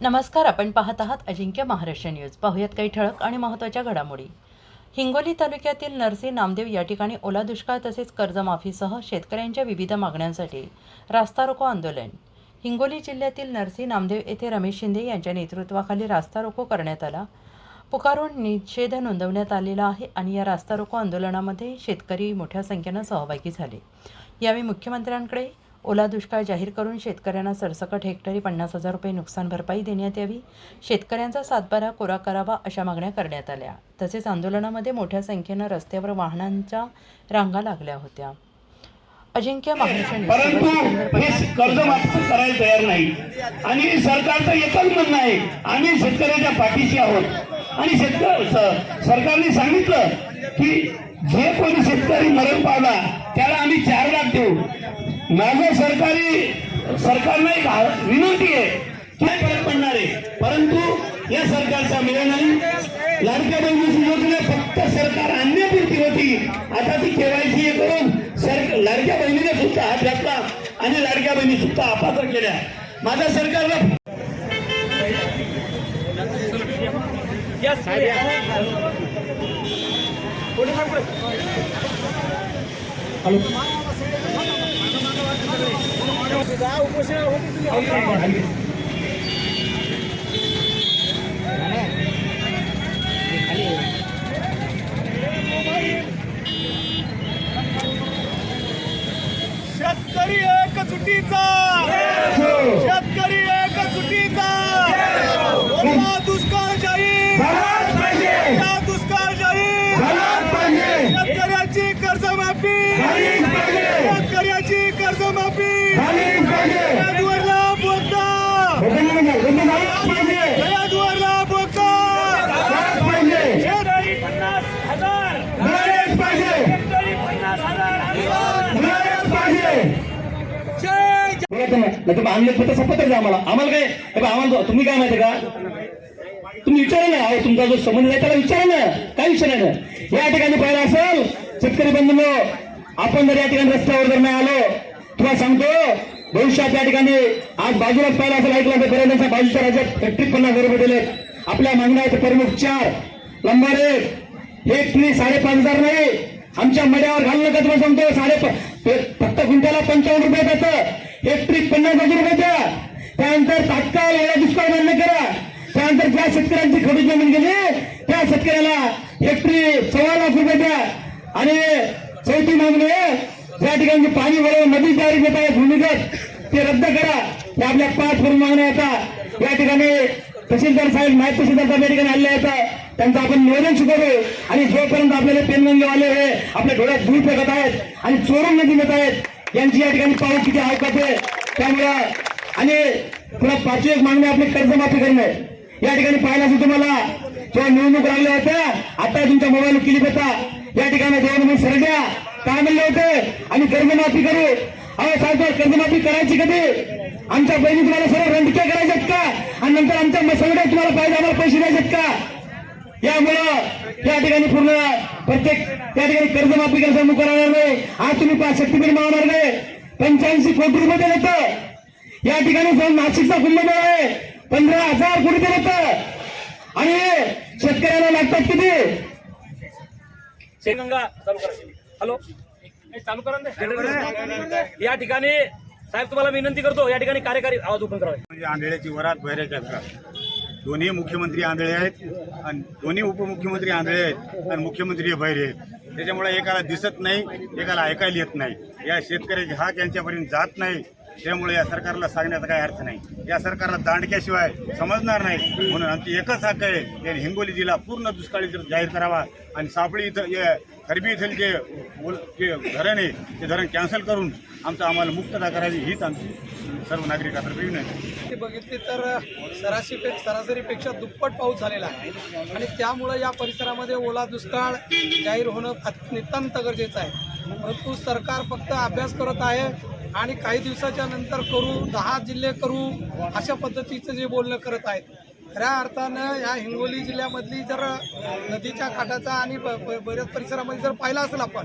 नमस्कार आपण पाहत आहात अजिंक्य महाराष्ट्र न्यूज. पाहुयात काही ठळक आणि महत्त्वाच्या घडामोडी. हिंगोली तालुक्यातील नरसी नामदेव या ठिकाणी ओला दुष्काळ तसेच कर्जमाफीसह शेतकऱ्यांच्या विविध मागण्यांसाठी रास्ता रोको आंदोलन. हिंगोली जिल्ह्यातील नरसी नामदेव येथे रमेश शिंदे यांच्या नेतृत्वाखाली रास्ता रोको करण्यात आला. पुकारून निषेध नोंदवण्यात आलेला आहे आणि या रास्ता रोको आंदोलनामध्ये शेतकरी मोठ्या संख्येनं सहभागी झाले. यावेळी मुख्यमंत्र्यांकडे ओला दुष्काळ जाहीर करून शेतकऱ्यांना सरसकट हेक्टरी पन्नास हजार रुपये नुकसान भरपाई देण्यात यावी. शेतकऱ्यांचा सातबारा कोरा करावा अशा मागण्या करण्यात आल्या. तसेच आंदोलनामध्ये मोठ्या संख्येनं रस्त्यावर वाहनांच्या रांगा लागल्या होत्या. अजिंक्य परंतु हे कर्जमाफी करायला तयार नाही. आणि सरकारचं एकच म्हणणं आहे आम्ही शेतकऱ्याच्या पाठीशी आहोत. आणि शेतकरी सरकारने सांगितलं की जे कोणी शेतकरी मरण पावला त्याला आम्ही चार लाख माझं सरकारी सरकारला एक विनंती आहे काय फरक पडणार आहे. परंतु या सरकारचा मिळेल नाही. लाडक्या बहिणीची योजना फक्त सरकार आणण्यापुरती होती. आता ती केवायसी करून सर लाडक्या बहिणीने सुद्धा हात घातला आणि लाडक्या बहिणी सुद्धा अपात्र केल्या माझ्या सरकारला शेतकरी एक चुकीचा. शेतकरी एक ओला दुष्काळ या दुष्काळ जाहीर. शेतकऱ्याची कर्जमाफी. आम्ही फक्त सपतच आम्हाला आम्हाला काय आम्हाला तुम्ही काय माहिती का तुम्ही विचारा ना तुमचा जो संबंध आहे त्याला विचारा ना काय विचारा ना या ठिकाणी पाहिलं असेल शेतकरी बंधू आपण जर या ठिकाणी रस्त्यावर जर नाही आलो तुला सांगतो भविष्यात या ठिकाणी आज बाजूलाच पाहिला असेल ऐकलं असेल पर्यटनच्या बाजूच्या राज्यात हेक्टरी पन्नास हजार रुपये दिले आपल्या मागण्या आहेत प्रमुख चार. एक ट्री साडेपाच हजार नाही आमच्या मड्यावर घालणं नका तुम्हाला सांगतो साडे फक्त क्विंटाला पंचावन्न रुपये त्याचं. हेक्टरी पन्नास हजार रुपये द्या. त्यानंतर तात्काळ वेळा दुष्काळ मान्य करा. त्यानंतर ज्या शेतकऱ्यांची खडी जमीन गेली त्या शेतकऱ्याला हेक्टरी सव्वा लाख रुपये द्या. आणि चौथी मागणी या ठिकाणी पाणी वळवून नदी तयारी घेत आहे भूमिगत ते रद्द करा. ते आपल्या पाच करून मागण्या येतात या ठिकाणी तहसीलदार साहेब नायब तहसीलदार साहेब या ठिकाणी आले आहेत. त्यांचं आपण निवेदन शिकवू आणि जोपर्यंत आपल्याला पेनगंगेवाले हे आपल्या डोळ्यात धूळ फेकत आहेत आणि चोरून नदी नेत आहेत यांची या ठिकाणी पाऊस किती हायक आहे त्यामुळं आणि पुन्हा पाचवी एक मागणी आपली कर्जमाफी करणे. या ठिकाणी पाहिलं असेल तुम्हाला जेव्हा निवडणूक लागल्या होत्या आता तुमच्या मोबाईल क्लिप होता. या ठिकाणी देवानंद सरड्या काय म्हणले होते? आणि कर्जमाफी करू. अहो साहेब कर्जमाफी करायची कधी? आमच्या बहिणी तुम्हाला सर्व रंडक्या करायच्यात का? आणि नंतर आमच्या सगळ्या तुम्हाला पाहिजे आम्हाला पैसे द्यायचे का? यामुळं या ठिकाणी पूर्ण प्रत्येक त्या ठिकाणी कर्जमाफी करायचा मुख राहणार नाही. आज तुम्ही शक्तीपीठ मागणार नाही. पंच्याऐंशी कोटी रुपये दिले तर या ठिकाणी जाऊन नाशिकचा कुंभमेळा आहे. पंधरा हजार कोटी दिले तर आणि शेतकऱ्याला लागतात किती? शेगंगा चालू हॅलो. चालू करा. या ठिकाणी साहेब तुम्हाला विनंती करतो या ठिकाणी कार्यकारी आवाज ओपन करावा. म्हणजे आंधळ्याची वरात बहिऱ्याच्या घरात दोन्ही मुख्यमंत्री आंधळे आहेत आणि दोन्ही उपमुख्यमंत्री आंधळे आहेत आणि मुख्यमंत्री हे बहिरे आहेत. त्याच्यामुळे एकाला दिसत नाही एकाला ऐकायला येत नाही. या शेतकऱ्याचे हाक यांच्यापर्यंत जात नाही. त्यामुळे या सरकारला सांगण्याचा काही अर्थ नाही. या सरकारला दांडक्याशिवाय समजणार नाही. म्हणून आमची एकच हक्क आहे त्यांनी हिंगोली जिल्हा पूर्ण दुष्काळी जाहीर करावा आणि सापळी इथं खरबी इथलं जे जे धरण आहे ते धरण कॅन्सल करून आमचं आम्हाला मुक्तता करावी हीच आमची सर्व नागरिकांतर्फे विनंती. ती बघितली तर सरासरी सरासरीपेक्षा दुप्पट पाऊस झालेला आहे. आणि त्यामुळं या परिसरामध्ये ओला दुष्काळ जाहीर होणं नितांत गरजेचं आहे. परंतु सरकार फक्त अभ्यास करत आहे आणि काही दिवसाच्या नंतर करू दहा जिल्हे करू अशा पद्धतीचं जे बोलणं करत आहेत. खऱ्या अर्थानं या हिंगोली जिल्ह्यामधली जर नदीच्या काठाचा आणि ब- ब- बऱ्याच परिसरामध्ये जर पाहिलं असेल आपण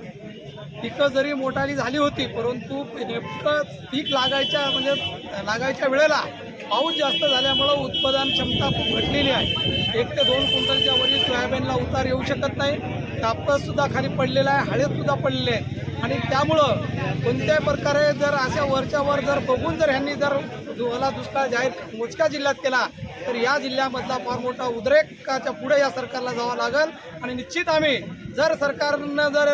पिकं जरी मोठाली झाली होती परंतु नेमकं पीक लागायच्या म्हणजे लागायच्या वेळेला पाऊस जास्त झाल्यामुळं उत्पादन क्षमता खूप घटलेली आहे. एक ते दोन क्विंटलच्या वरील सोयाबीनला उतार येऊ शकत नाही. कापससुद्धा खाली पडलेला आहे हळदसुद्धा पडलेले आहेत. आणि त्यामुळं कोणत्याही प्रकारे जर अशा वरच्या वर जर बघून जर ह्यांनी जर ओला दुष्काळ जाहीर मोजक्या जिल्ह्यात केला तर या जिल्ह्यामधला फार मोठा उद्रेकाच्या पुढे या सरकारला जावं लागेल. आणि निश्चित आम्ही जर सरकारनं जर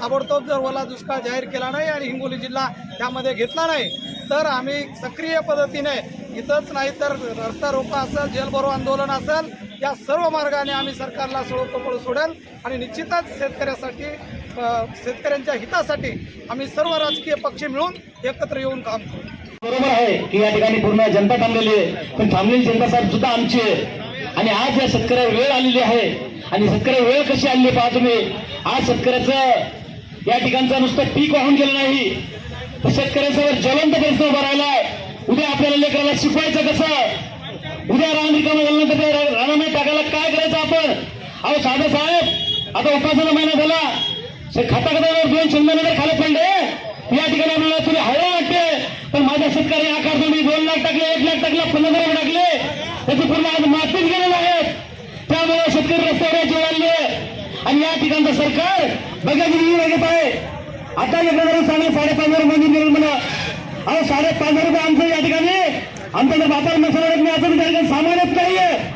ताबडतोब जर ओला दुष्काळ जाहीर केला नाही आणि हिंगोली जिल्हा त्यामध्ये घेतला नाही तर आम्ही सक्रिय पद्धतीने इथंच नाही तर रस्ता रोका असेल जेलभरो आंदोलन असेल या सर्व मार्गाने आम्ही सरकारला सोडवतो सोडेल आणि निश्चितच शेतकऱ्यासाठी शेतकऱ्यांच्या हितासाठी आम्ही सर्व राजकीय पक्ष मिळून एकत्र येऊन काम करू. बरोबर आहे की या ठिकाणी पूर्ण जनता थांबलेली आहे. पण थांबलेली जनता साहेब सुद्धा आमची आहे. आणि आज या शेतकऱ्यावर वेळ आलेली आहे. आणि शेतकऱ्यावर वेळ कशी आलेली पाहा पहा तुम्ही? आज शेतकऱ्याचं या ठिकाणचं नुसतं पीक वाहून गेलं नाही. तर शेतकऱ्यासमोर ज्वलंत प्रश्न उभा राहिलाय. उद्या आपल्याला लेकराला शिकवायचं कसं उद्या रान रिकामं झाल्यानंतर ते रा- रानामध्ये टाकायला काय करायचं आपण अहो साधे साहेब आता उपासाचा महिना झाला खाता खाता दोन शंभर नगर खाली पडले. या ठिकाणी आपल्याला थोडी हळू वाटते. पण माझ्या शेतकरी आकार तुम्ही दोन लाख टाकले एक लाख टाकला पन्नास हजार टाकले. त्याचे पूर्ण आज मातीत गेलेले आहेत. त्यामुळे शेतकरी रस्त्यावर यायचे वाढले आणि या ठिकाणचं सरकार बघायची निर्णय घेत आहे. आता एकदा साडे साडेपाच हजार रुपये मिळेल म्हणा. अहो साडेपाच हजार रुपये आमचं या ठिकाणी. आमच्या जर बाजार मसाला नाही असं ठिकाणी सामानच नाहीये.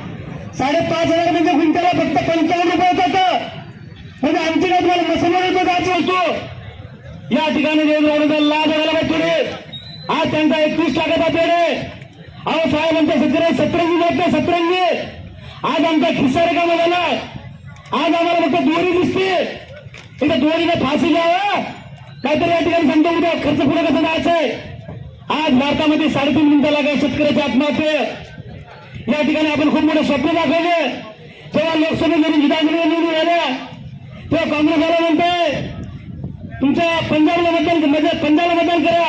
साडेपाच हजार म्हणजे क्विंटलला फक्त पंचावन्न रुपये होतात. म्हणजे आमची काय तुम्हाला मसमोर येतो का वस्तू? या ठिकाणी देवरावचा लाभ द्यायला पाहिजे थोडे आज त्यांचा एकवीस लाखाचा पेड आहे. अहो साहेब आमच्या शेतकऱ्या सतरंगी देत नाही सतरंगी आज आमचा खिस्सा रिकामा झाला. आज आम्हाला फक्त दोरी दिसते. इथे दोरीने फाशी घ्यावं. काहीतरी या ठिकाणी सांगतो उद्या. खर्च पुढे कसं जायचंय आज भारतामध्ये साडेतीन मिनिटं लागा शेतकऱ्याची आत्महत्या या ठिकाणी आपण खूप मोठे स्वप्न दाखवले. तेव्हा लोकसभेमध्ये विधानसभेला निवडून आल्या तेव्हा काँग्रेसवाला म्हणते तुमच्या पंजाबला मतदान म्हणजे पंजाबला मतदान करा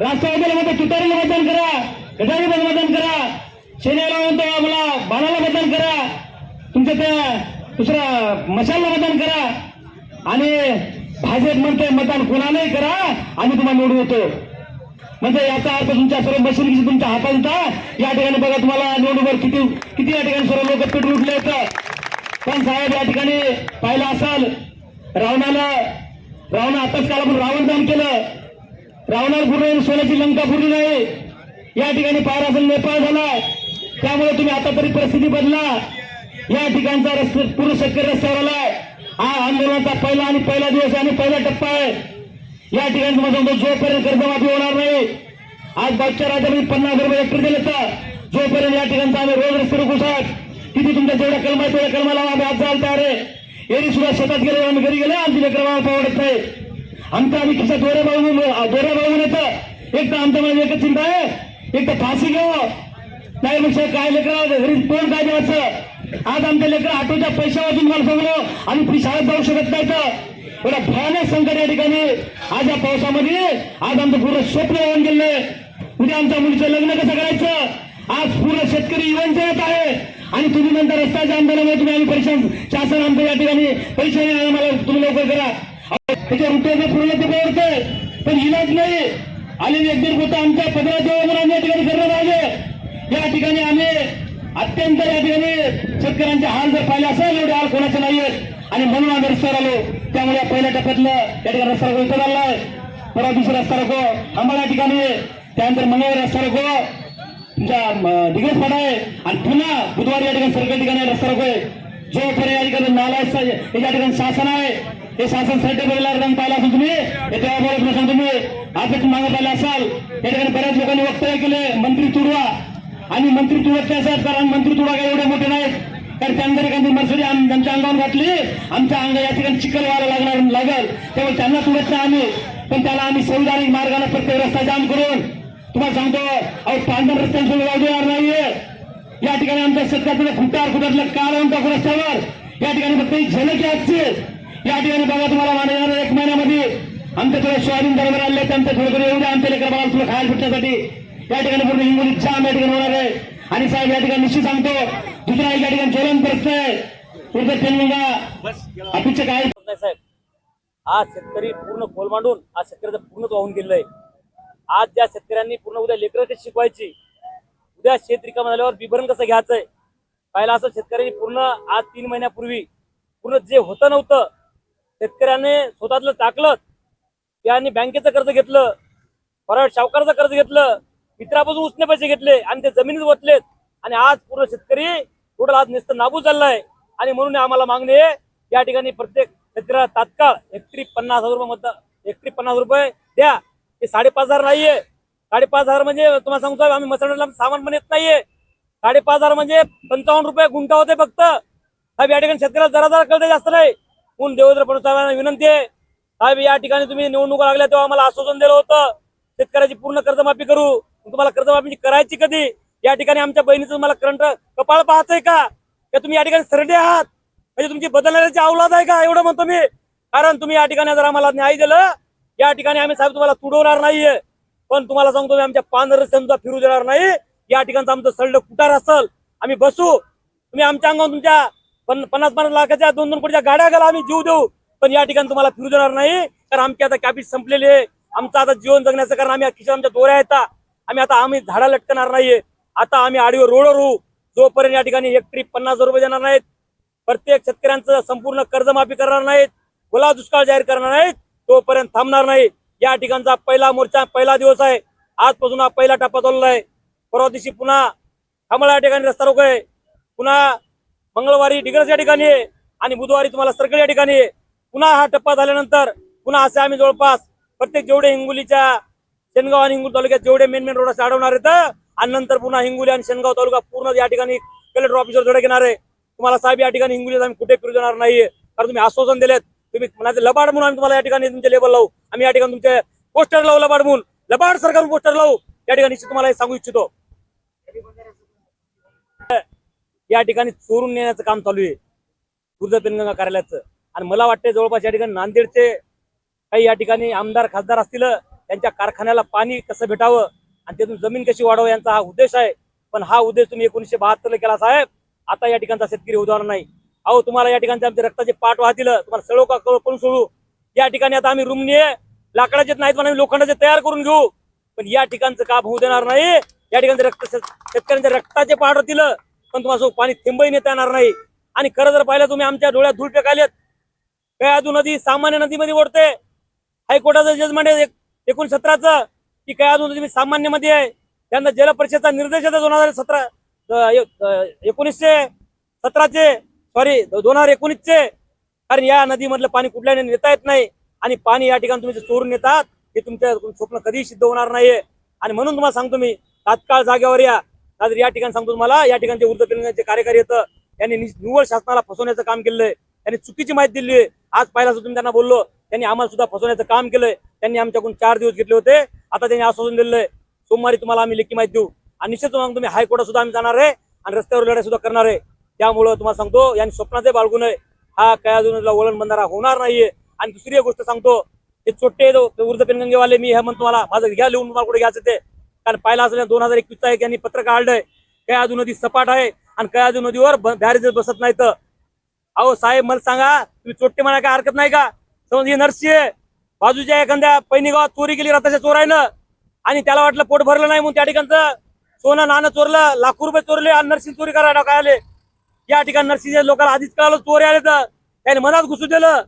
राष्ट्रवादीला म्हणते तुतारीला मतदान करा गटारीला मतदान करा सेनेला म्हणतो आम्हाला बाणाला मतदान करा तुमच्या त्या दुसऱ्या मशालला मतदान करा. आणि भाजप म्हणते मतदान कोणालाही करा आम्ही तुम्हाला निवडून येतो म्हणजे याचा अर्थ तुमच्या सर्व मशिनरीची तुमच्या हातात या ठिकाणी बघा तुम्हाला निवडणुकीवर किती किती या ठिकाणी सर्व लोक पेटून उठले आहेत पण साहेब या ठिकाणी पाहिलं असाल रावणाला रावण आताच काल आपण रावण दान केलं. रावणाला पूर्ण सोन्याची लंका पुरली नाही. या ठिकाणी पाहिलं असेल नेपाळ झाला. त्यामुळे तुम्ही आता तरी परिस्थिती बदला. या ठिकाणचा रस्ते पूर्ण शेतकरी रस्त्यावर आलाय. हा आंदोलनाचा पहिला आणि पहिला दिवस आणि पहिला टप्पा आहे. या ठिकाणी तुम्हाला सांगतो जोपर्यंत कर्जमाफी होणार नाही आज बागच्या राज्यामध्ये पन्नास हजार रुपये हेक्टर दिले तर जोपर्यंत या ठिकाणचा आम्ही रोज रस्ते रोखू साहेब किती तुमच्या जेवढ्या कलम आहे तेवढ्या कलमाला आम्ही आज जायला तयार आहे. एरी सुद्धा शेतात गेले आम्ही घरी गेले आमची लेकर आवडत परवडत नाही आमचा आम्ही किसा दोऱ्या बाळून दोऱ्या बाळून येतं. एक तर आमच्या मध्ये एकच चिंता आहे एक तर फाशी घ्यावं. नाही मग साहेब काय लेकर घरी कोण काय द्यायचं? आज आमच्या लेकर ऑटोच्या पैशा मला सांगलो आम्ही फ्री शाळेत जाऊ शकत नाही तर. एवढा भयानक संकट या ठिकाणी आज या पावसामध्ये आज आमचं पूर्ण स्वप्न होऊन गेले उद्या आमच्या मुलीचं लग्न कसं करायचं? आज पूर्ण शेतकरी युवनचे येत आहे. आणि तुम्ही नंतर रस्त्याच्या आंदोलनामुळे तुम्ही आम्ही परिश्रम शासन आमचं या ठिकाणी परिश्रम आम्हाला तुम्ही लवकर करा. त्याच्या रुपयाचं पूर्ण ते परवडतंय पण इलाज नाही. आलेली एक दीड होतं आमच्या पदराच्या म्हणून आम्ही या ठिकाणी करण्यात आले या ठिकाणी आम्ही अत्यंत या ठिकाणी शेतकऱ्यांचे हाल जर पाहिले असेल एवढे हाल कोणाचे नाही आहेत आणि म्हणून आम्ही रस्त्यावर आलो. त्यामुळे या पहिल्या टप्प्यातलं या ठिकाणी रस्ता रोको इथं झालाय परवा दुसरा रस्ता रोको आम्हाला या ठिकाणी. त्यानंतर मंगळवारी रस्ता रोको. तुमच्या डिग्रेस पाडा आहे. आणि पुन्हा बुधवारी या ठिकाणी सर्व ठिकाणी रस्ता रोको. आहे जोपर्यंत या ठिकाणी नाला या ठिकाणी शासन आहे हे शासन सर्टिफिकेटला रंग पाहिला असेल तुम्ही हे तेव्हा बोलत नसाल तुम्ही आपण मागत आले असाल या ठिकाणी बऱ्याच लोकांनी वक्तव्य केले मंत्री तुडवा. आणि मंत्री तुडत नाही साहेब कारण मंत्री तुडा काही एवढे मोठे नाहीत. कारण त्यांना एखादी मर्सरी आम- अंगावर घातली आमच्या अंग या ठिकाणी चिखल व्हायला लागणार लागल. त्यामुळे त्यांना तुडत नाही आम्ही. पण त्याला आम्ही संविधानिक मार्गाने प्रत्येक रस्ता जाम करून तुम्हाला सांगतो अहो पांढर रस्त्यांसोबत वाढ येणार नाहीये. या ठिकाणी आमच्या शेतकऱ्याचं फुटार फुटातलं काळ टाकू रस्त्यावर. या ठिकाणी फक्त ही झलक आहे आजची. या ठिकाणी बघा तुम्हाला मानणार एक महिन्यामध्ये आमच्या थोडं सोयाबीन बरोबर आले त्यांचं थोडं थोडं एवढं आमच्या लेकर बाळा तुला खायला भेटण्यासाठी. या ठिकाणी पूर्ण हिंगोलीत जाम या ठिकाणी होणार आहे. आणि साहेब या ठिकाणी निश्चित सांगतो दुसरा एक या ठिकाणी ज्वलन प्रश्न साहेब आज शेतकरी पूर्ण खोल मांडून आज शेतकऱ्याचं पूर्ण वाहून गेलेलं आहे. आज ज्या शेतकऱ्यांनी पूर्ण उद्या लेकरं कशी शिकवायची उद्या शेत रिकामं झाल्यावर बिभरण कसं घ्यायचंय? पाहिलं असं शेतकऱ्यांनी पूर्ण आज तीन महिन्यापूर्वी पूर्ण जे होतं नव्हतं शेतकऱ्याने स्वतःतलं टाकलं त्यांनी बँकेचं कर्ज घेतलं परत सावकाराचं कर्ज घेतलं मित्रापासून उसने पैसे घेतले आणि ते जमिनीत ओतलेत. आणि आज पूर्ण शेतकरी टोटल आज नुसतं नाबू चाललाय आणि म्हणून आम्हाला मागणी आहे या ठिकाणी प्रत्येक शेतकऱ्याला तात्काळ हेक्टरी पन्नास हजार रुपये मत हेक्टरी पन्नास रुपये द्या. हे साडेपाच हजार नाहीये. साडेपाच हजार म्हणजे तुम्हाला सांगतो आम्ही मसाला सामान पण येत नाहीये. साडेपाच हजार म्हणजे पंचावन्न रुपये गुंठा होते फक्त. साहेब या ठिकाणी शेतकऱ्याला जरा जरा कळते जास्त नाही. म्हणून देवेंद्र फडणवीस साहेबांना विनंती आहे. साहेब या ठिकाणी तुम्ही निवडणुका लागल्या तेव्हा आम्हाला आश्वासन दिलं होतं. शेतकऱ्याची पूर्ण कर्जमाफी करू. तुम्हाला कर्जमाफी करायची कधी? या ठिकाणी आमच्या बहिणीचं तुम्हाला करंट कपाळ पाहतंय का? तुम्ही या ठिकाणी सरडे आहात? म्हणजे तुमची बदलण्याची अवलाद आहे का? एवढं म्हणतो मी. कारण तुम्ही या ठिकाणी जर आम्हाला न्याय दिलं या ठिकाणी आम्ही साहेब तुम्हाला तुडवणार नाहीये. पण तुम्हाला सांगतो मी आमच्या पांढर फिरू देणार नाही. या ठिकाणचं आमचं सल्ड कुटार असल आम्ही बसू. तुम्ही आमच्या अंगावर तुमच्या पण पन्नास पन्नास लाखाच्या दोन दोन कोटीच्या गाड्या घाला आम्ही जीव देऊ. पण या ठिकाणी तुम्हाला फिरू देणार नाही. कारण आमची आता कॅपिट संपलेली आहे. आमचं आता जीवन जगण्याचं कारण आम्ही खिशात आमच्या दोऱ्या येतात आम्ही आता आम्ही झाडा लटकणार नाहीये. आता आम्ही आडीवर रोडवर होऊ जोपर्यंत या ठिकाणी एक ट्रीप पन्नास हजार रुपये देणार नाहीत प्रत्येक शेतकऱ्यांचं संपूर्ण कर्जमाफी करणार नाहीत गुलाब दुष्काळ जाहीर करणार नाहीत तोपर्यंत थांबणार नाही. या ठिकाणचा पहिला मोर्चा पहिला दिवस आहे. आजपासून हा पहिला टप्पा चालला आहे. परवा दिवशी पुन्हा खामळा या ठिकाणी रस्ता रोख आहे. पुन्हा मंगळवारी डिग्रस या ठिकाणी आहे. आणि बुधवारी तुम्हाला सर्कल या ठिकाणी आहे. पुन्हा हा टप्पा झाल्यानंतर पुन्हा असे आम्ही जवळपास प्रत्येक जेवढे हिंगोलीच्या शेनगाव आणि हिंगोली तालुक्यात जेवढे मेन मेन रोड अडवणार आहेत आणि नंतर पुन्हा हिंगोली आणि शेनगाव तालुका पूर्ण या ठिकाणी कलेक्टर ऑफिसर जोडे घेणार आहे. तुम्हाला साहेब या ठिकाणी हिंगोलीत आम्ही कुठे फिरू देणार नाहीये. कारण तुम्ही आश्वासन दिलेत. तुम्ही म्हणायचं लबाड म्हणून आम्ही तुम्हाला या ठिकाणी तुमचे लेबल लावू. आम्ही या ठिकाणी तुमचे पोस्टर लावू लबाड म्हणून. लबाड सरकार पोस्टर लावू. या ठिकाणी तुम्हाला हे सांगू इच्छितो. या ठिकाणी चोरून नेण्याचं काम चालू आहे. दुर्द पेनगंगा कार्यालयाचं. आणि मला वाटतं जवळपास या ठिकाणी नांदेडचे काही या ठिकाणी आमदार खासदार असतील त्यांच्या कारखान्याला पाणी कसं भेटावं आणि त्यातून जमीन कशी वाढवावं यांचा हा उद्देश आहे. पण हा उद्देश तुम्ही एकोणीसशे बहात्तरला केला साहेब. आता या ठिकाणचा शेतकरी उदाहरण नाही. अहो तुम्हाला या ठिकाणचे आमचे रक्ताचे पाठ वाहतील. तुम्हाला सळो का कळो करून सोडू? या ठिकाणी आता आम्ही रूमने लाकडाचे नाहीत पण आम्ही लोखंडाचे तयार करून घेऊ. पण या ठिकाणचं काम होऊ देणार नाही? या ठिकाणचे रक्त शेतकऱ्यांच्या रक्ताचे पाठ होतील पण तुम्हाला सोबत पाणी थेंबही नेता येणार नाही. आणि खरं जर पाहिलं तुम्ही आमच्या डोळ्यात धूळ फेकालेत कयादू नदी सामान्य नदीमध्ये ओढते. हायकोर्टाचं जजमेंट एक एकूण सतराचं की अजून सामान्य सामान्यमध्ये आहे. त्यांना जल परिषदचा निर्देश दोन हजार सतरा एकोणीसशे सतराचे सॉरी दोन हजार एकोणीसचे. कारण या नदीमधलं पाणी कुठल्याने नेता येत नाही आणि पाणी या ठिकाणी तुम्ही चोरून नेतात हे तुमचं स्वप्न कधीही सिद्ध होणार नाहीये. आणि म्हणून तुम्हाला सांगतो मी तात्काळ जागेवर या. नाहीतर या ठिकाणी सांगतो तुम्हाला या ठिकाणचे वृद्ध कार्यकारी येतं. त्यांनी निव्वळ शासनाला फसवण्याचं काम केलंय. त्यांनी चुकीची माहिती दिली आज पाहिला तुम्ही त्यांना बोललो त्यांनी आम्हाला सुद्धा फसवण्याचं काम केलंय. त्यांनी आमच्याकडून चार दिवस घेतले होते. आता त्यांनी आश्वासन दिलंय सोमवारी तुम्हाला आम्ही लेखी माहिती देऊ. आणि निश्चित तुम्ही हायकोर्टात सुद्धा आम्ही जाणार आहे आणि रस्त्यावर लढाई सुद्धा करणार आहे. त्यामुळं तुम्हाला सांगतो यांनी स्वप्नाचे बाळगू आहे हा कयादूनला वळण बंधारा होणार नाहीये. आणि दुसरी गोष्ट सांगतो हे छोटे वृद्ध पेनगंगेवाले मी हे म्हणतो मला माझं घ्या लिहून तुम्हाला कुठे घ्यायचं ते. कारण पाहिला असेल दोन हजार एकवीसचा एक यांनी पत्र काढलंय. कयाजू नदी सपाट आहे आणि कयाजू नदीवर बॅरेज बसत नाहीत. अहो साहेब मला सांगा तुम्ही चोट्टे म्हणा काय हरकत नाही का? समज ही नर्सी आहे. बाजूच्या एखाद्या पैनी गावात चोरी केली रथाच्या चोरायनं आणि त्याला वाटलं पोट भरलं नाही म्हणून त्या ठिकाणचं सोनं नाणं चोरलं लाखो रुपये चोरले आणि नर्सिंग चोरी करायला काय आले? या ठिकाणी नर्सिंग लोकांना आधीच कळालं चोरी आले तर. त्याने मनात घुसू दिलं.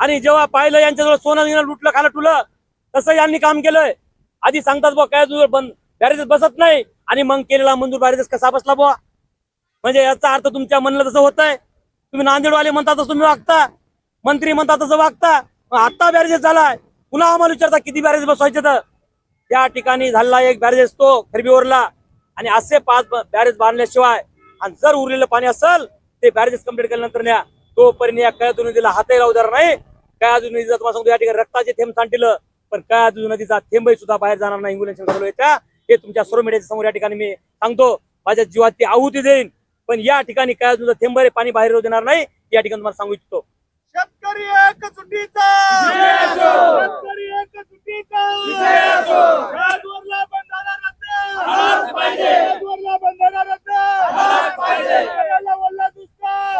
आणि जेव्हा पाहिलं यांच्याजवळ सोनं लुटलं खालं टुलं तसं यांनी काम केलंय. आधी सांगतात बुवा काय तुझं बंद बॅरेजेस बसत नाही. आणि मग केलेला मंजूर बॅरेजेस कसा बसला बुवा? म्हणजे याचा अर्थ तुमच्या म्हणलं तसं होत आहे तुम्ही नांदेडवाले म्हणता तसं तुम्ही वागता. मंत्री म्हणता तसं वागता. आत्ता आता बॅरेजेस झालाय. पुन्हा आम्हाला विचारता किती बॅरेज बसवायचे तर? त्या ठिकाणी झालेला एक बॅरेज तो खरबीवरला. आणि असे पाच बॅरेज बांधल्याशिवाय आणि जर उरलेलं पाणी असेल ते बॅरेजेस कंप्लीट केल्यानंतर न्या. तोपर्यंत या कयादू नदीला हातही लावू देणार नाही. कयादू नदीचा तुम्हाला सांगतो या ठिकाणी रक्ताचे थेंब सांडलं पण कयादू नदीचा थेंबही सुद्धा बाहेर जाणार नाही इंग्युलेशन येत्या. हे तुमच्या सर्व मीडियाच्या समोर या ठिकाणी मी सांगतो. माझ्या जीवात ती आहुती देईन. पण या ठिकाणी कयादूचा थेंबरे पाणी बाहेर येऊ देणार नाही. या ठिकाणी तुम्हाला सांगू इच्छितो. शेतकरी एकजुटीचा. शेतकरी एकजुटीचा. खेळाडूला बंधारा रद्द. पाहिजे. खेळाडूला बंधारा रद्द. पाहिजे. खेळाला वल्ला दुष्काळ